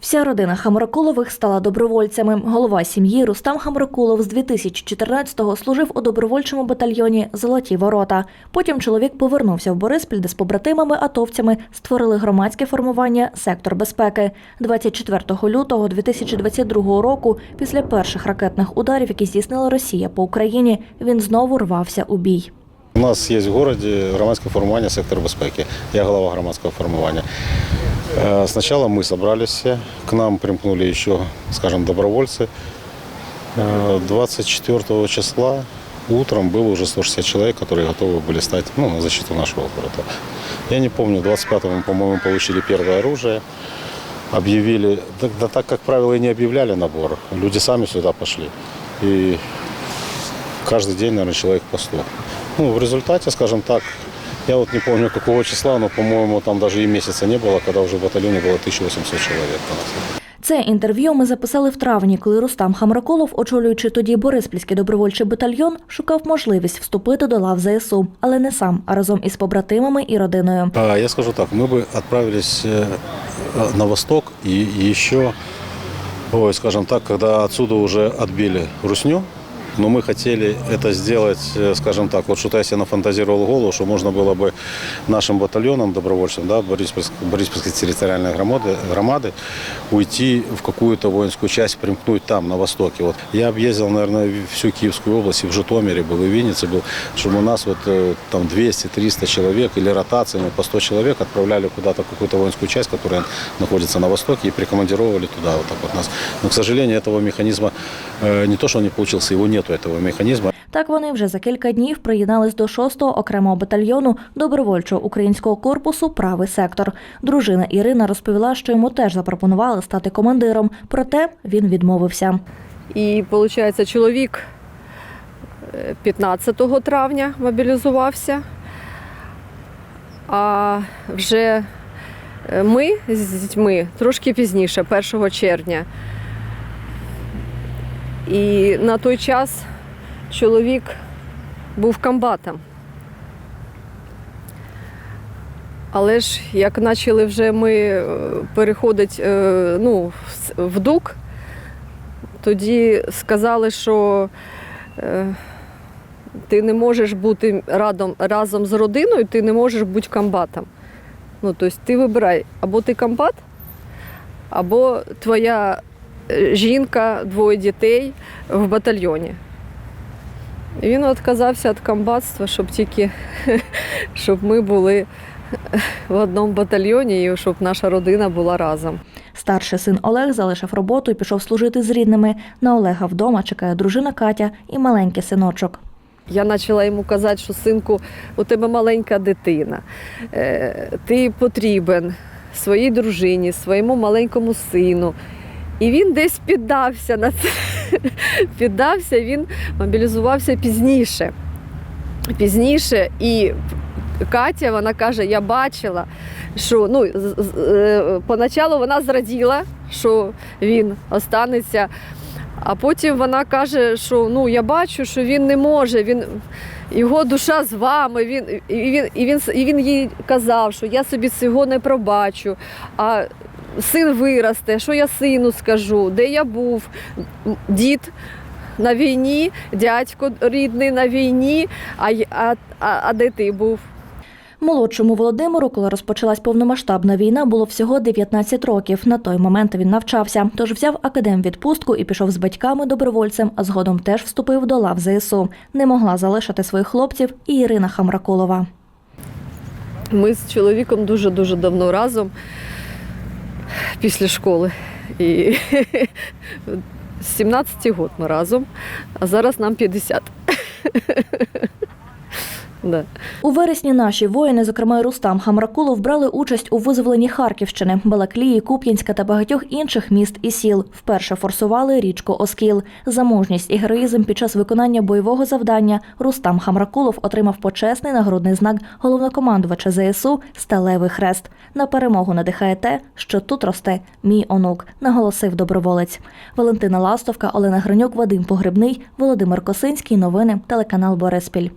Вся родина Хамракулових стала добровольцями. Голова сім'ї Рустам Хамракулов з 2014-го служив у добровольчому батальйоні Золоті ворота. Потім чоловік повернувся в Бориспіль, де з побратимами-атовцями створили громадське формування Сектор безпеки. 24 лютого 2022 року, після перших ракетних ударів, які здійснила Росія по Україні, він знову рвався у бій. У нас є в городі громадське формування сектор безпеки. Я голова громадського формування. Э, Сначала мы собрались все, к нам примкнули еще, скажем, добровольцы. Э, 24 числа утром было уже 160 человек, которые готовы были стать ну, на защиту нашего города. Я не помню, 25-го мы, по-моему, получили первое оружие. Объявили, да, да так, как правило, и не объявляли набор. Люди сами сюда пошли. И каждый день, наверное, человек по 100. Ну, в результате, скажем так, я вот не помню какого числа, но, по-моему, там даже и месяца не было, когда уже в батальоне было 1800 человек. у нас. Це інтерв'ю ми записали в травні, коли Рустам Хамракулов, очолюючи тоді Бориспільський добровольчий батальйон, шукав можливість вступити до лав ЗСУ, але не сам, а разом із побратимами і родиною. А, Я скажу так, мы бы отправились э, э, на восток и еще, ой, скажем так, когда отсюда уже отбили Русню, Но мы хотели это сделать, э, скажем так, вот что-то я себе нафантазировал голову, что можно было бы нашим батальонам добровольцам, да, Бориспольск- Бориспольской территориальной громады, громады уйти в какую-то воинскую часть, примкнуть там, на востоке. Вот. Я объездил, наверное, всю Киевскую область, и в Житомире был, и в Виннице был, чтобы у нас вот э, там 200-300 человек или ротациями по 100 человек отправляли куда-то какую-то воинскую часть, которая находится на востоке, и прикомандировали туда вот так вот нас. Но, к сожалению, этого механизма э, не то, что он не получился, его нету этого механизма. Так вони вже за кілька днів приєднались до 6-го окремого батальйону добровольчого українського корпусу Правий сектор. Дружина Ірина розповіла, що йому теж запропонували стати командиром, проте він відмовився. І виходить, чоловік е, 15 травня мобілізувався, а вже е, ми з дітьми трошки пізніше, 1 червня. І на той час чоловік був комбатом. Але ж як почали вже ми е, переходити е, ну, в- ДУК, тоді сказали, що е, ти не можеш бути радом, разом з родиною, ти не можеш бути комбатом. Ну, тобто ти вибирай, або ти комбат, або твоя жінка, двоє дітей в батальйоні. І він відказався від комбатства, щоб тільки щоб ми були в одному батальйоні і щоб наша родина була разом. Старший син Олег залишив роботу і пішов служити з рідними. На Олега вдома чекає дружина Катя і маленький синочок. Я почала йому казати, що синку, у тебе маленька дитина, е, ти потрібен своїй дружині, своєму маленькому сину. І він десь піддався на це. Піддався, він мобілізувався пізніше. Пізніше і Катя вона каже: я бачила, що ну, е, поначалу вона зраділа, що він останеться. А потім вона каже, що ну я бачу, що він не може, він його душа з вами. Він і він і він і він їй казав, що я собі цього не пробачу. А син виросте, що я сину скажу, де я був, дід. На війні, дядько рідний на війні, а, а, а, а де ти був? Молодшому Володимиру, коли розпочалась повномасштабна війна, було всього 19 років. На той момент він навчався, тож взяв академвідпустку і пішов з батьками добровольцем, а згодом теж вступив до лав ЗСУ. Не могла залишити своїх хлопців і Ірина Хамракулова. Ми з чоловіком дуже-дуже давно разом після школи. І з 17 років ми разом, а зараз нам 50. Да. У вересні наші воїни, зокрема Рустам Хамракулов, брали участь у визволенні Харківщини, Балаклії, Куп'янська та багатьох інших міст і сіл. Вперше форсували річку Оскіл. За мужність і героїзм під час виконання бойового завдання Рустам Хамракулов отримав почесний нагрудний знак головнокомандувача ЗСУ Сталевий хрест. На перемогу надихає те, що тут росте мій онук, наголосив доброволець. Валентина Ластовка, Олена Гринюк, Вадим Погребний, Володимир Косинський. Новини телеканал Бориспіль.